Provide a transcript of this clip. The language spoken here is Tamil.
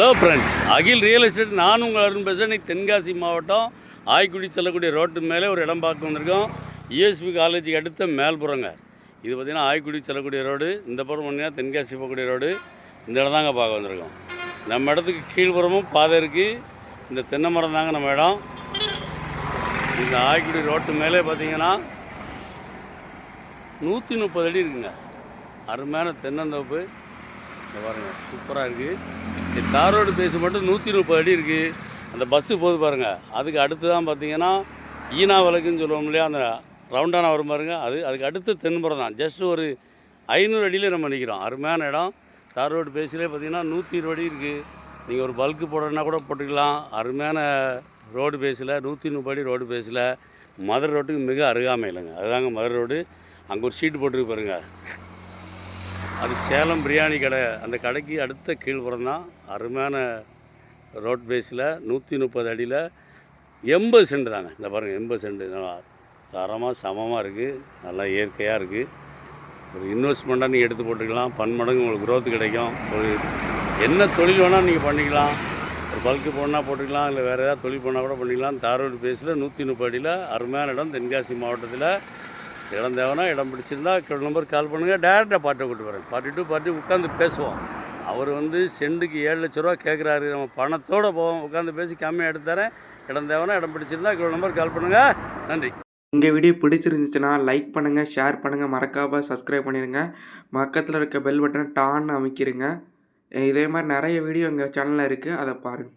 Hello friends Akhil real estate நான் உங்கள் அருண் பேசுகிறேன் இன்னைக்கு தென்காசி மாவட்டம் ஆய்க்குடி செல்லக்கூடிய ரோட்டு மேலே ஒரு இடம் பார்க்க வந்திருக்கோம். இஎஸ்பி காலேஜுக்கு அடுத்த மேல்புறங்க. இது பார்த்திங்கன்னா ஆய்க்குடி செல்லக்கூடிய ரோடு இந்த புறம் பார்த்தீங்கன்னா தென்காசி போகக்கூடிய ரோடு இந்த இடம் தாங்க பார்க்க வந்திருக்கோம். நம்ம இடத்துக்கு கீழ்ப்புறமும் பாதை இருக்குது இந்த தென்னை மரம் தாங்க நம்ம இடம். இந்த ஆய்க்குடி ரோட்டு மேலே பார்த்தீங்கன்னா நூற்றி முப்பது அடி இருக்குங்க. அருமையான தென்னந்தோப்பு. இந்த பாருங்கள் சூப்பராக இருக்குது இந்த தார் ரோடு பேசி மட்டும் நூற்றி முப்பது அடி இருக்குது அந்த பஸ்ஸு போகுது பாருங்கள் அதுக்கு அடுத்து தான் பார்த்தீங்கன்னா ஈனா விளக்குன்னு சொல்லுவோம் இல்லையா? அந்த ரவுண்டான வரும் பாருங்கள் அது அதுக்கு அடுத்து தென்புறம் தான் ஜஸ்ட் ஒரு ஐநூறு அடியில் நம்ம நிற்கிறோம் அருமையான இடம். தார் ரோடு பேசிலே பார்த்தீங்கன்னா நூற்றி இருபது அடி இருக்குது நீங்கள் ஒரு பல்க்கு போடணுன்னா கூட போட்டுக்கலாம். அருமையான ரோடு பேஸில் நூற்றி முப்பது அடி ரோடு பேஸில் மதுரை ரோட்டுக்கு மிக அருகாமை இல்லைங்க அதுதாங்க மதுரை ரோடு அங்கே ஒரு ஷீட் போட்டுருக்கு பாருங்கள் அது சேலம் பிரியாணி கடை. அந்த கடைக்கு அடுத்த கீழ்புறம் தான் அருமையான ரோட் பேஸில் நூற்றி முப்பது அடியில் எண்பது சென்ட் தாங்க. இந்த பாருங்கள் எண்பது சென்ட் நல்லா தரமாக சமமாக இருக்குது நல்லா இயற்கையாக இருக்குது ஒரு இன்வெஸ்ட்மெண்ட்டாக நீங்கள் எடுத்து போட்டுக்கலாம். பன்மடங்கு உங்களுக்கு க்ரோத் கிடைக்கும். ஒரு என்ன தொழில் வேணால் நீங்கள் பண்ணிக்கலாம். ஒரு பல்க்கு போனால் போட்டுக்கலாம். இல்லை வேறு ஏதாவது தொழில் பண்ணால் கூட பண்ணிக்கலாம். தாரூர் பேஸில் நூற்றி முப்பது அடியில் அருமையான இடம். தென்காசி மாவட்டத்தில் இடம் தேவைன்னா இடம் பிடிச்சிருந்தா கீழ் நம்பர் கால் பண்ணுங்கள் டேரெக்டாக பார்ட்டி கூட்டு வரேன் பார்ட்டி டூ பார்ட்டி உட்காந்து பேசுவோம். அவர் வந்து செண்டுக்கு ஏழு லட்ச ரூபா கேட்குறாரு நம்ம பணத்தோடு போவோம். உட்காந்து பேசி கம்மியாக எடுத்து தரேன். இடம் தேவைன்னா இடம் பிடிச்சிருந்தா இவ்வளோ நம்பர் கால் பண்ணுங்கள் நன்றி. இந்த வீடியோ பிடிச்சிருந்துச்சுன்னா லைக் பண்ணுங்கள் ஷேர் பண்ணுங்கள் மறக்காமல் சப்ஸ்கிரைப் பண்ணிடுங்க பக்கத்தில் இருக்க பெல் பட்டனை டான்னு அமைக்கிருங்க. இதே மாதிரி நிறைய வீடியோ எங்கள் சேனலில் இருக்குது அதை பாருங்கள்